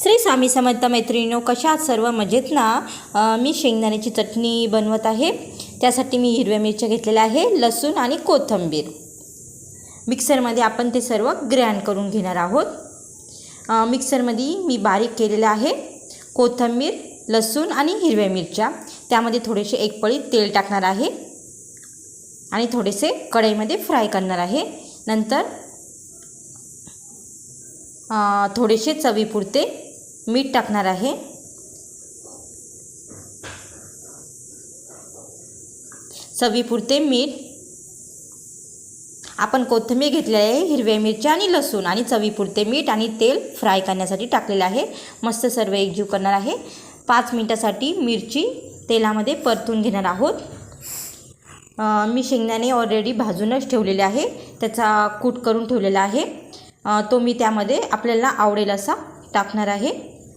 श्री स्वामी समर्थ मैत्रिणीनो कशा सर्व मजेत ना मी शेंगदाण्याची चटणी बनवत आहे. त्यासाठी मी हिरव्या मिरच्या घेतलेल्या आहे लसूण आणि कोथिंबीर. मिक्सरमध्ये आपण ते सर्व ग्रँड करून घेणार आहोत. मिक्सरमध्ये मी बारीक केलेलं आहे कोथिंबीर लसूण आणि हिरव्या मिरच्या. त्यामध्ये थोडेसे एक पळी तेल टाकणार आहे आणि थोडेसे कढईमध्ये फ्राय करणार आहे. नंतर थोडेसे चवीपुरते मीठ टाकणार आहे. चवीपुरते मीठ. आपण कोथिंबीर घेतलेली आहे हिरव्या मिरच्या आणि लसूण आणि चवीपुरते मीठ आणि तेल फ्राय करण्यासाठी टाकलेलं आहे. मस्त सर्व एकजीव करणार आहे. पाच मिनटासाठी मिरची तेलामध्ये परतून घेणार आहोत. मी शेंगदाणे ऑलरेडी भाजूनच ठेवलेले आहे. त्याचा कूट करून ठेवलेला आहे. तो मी त्यामध्ये आपल्याला आवडेल असा टाकणार आहे.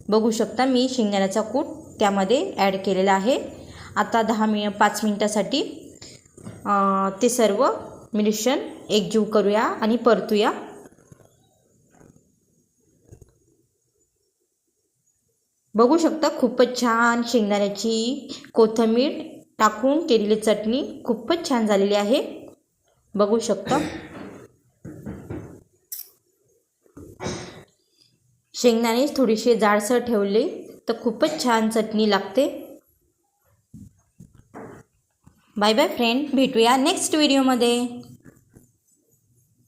बघू शकता मी शेंगदाण्याचा कूट त्यामध्ये ॲड केलेला आहे. आता दहा मि पाच मिनटासाठी ते सर्व मिश्रण एकजीव करूया आणि परतूया. बघू शकता खूपच छान शेंगदाण्याची कोथिंबीर टाकून केलेली चटणी खूपच छान झालेली आहे. बघू शकता. शेंगदाणे थोडीशी जाडसर ठेवले तर खूपच छान चटणी लागते. बाय बाय फ्रेंड भेटूया नेक्स्ट व्हिडिओमध्ये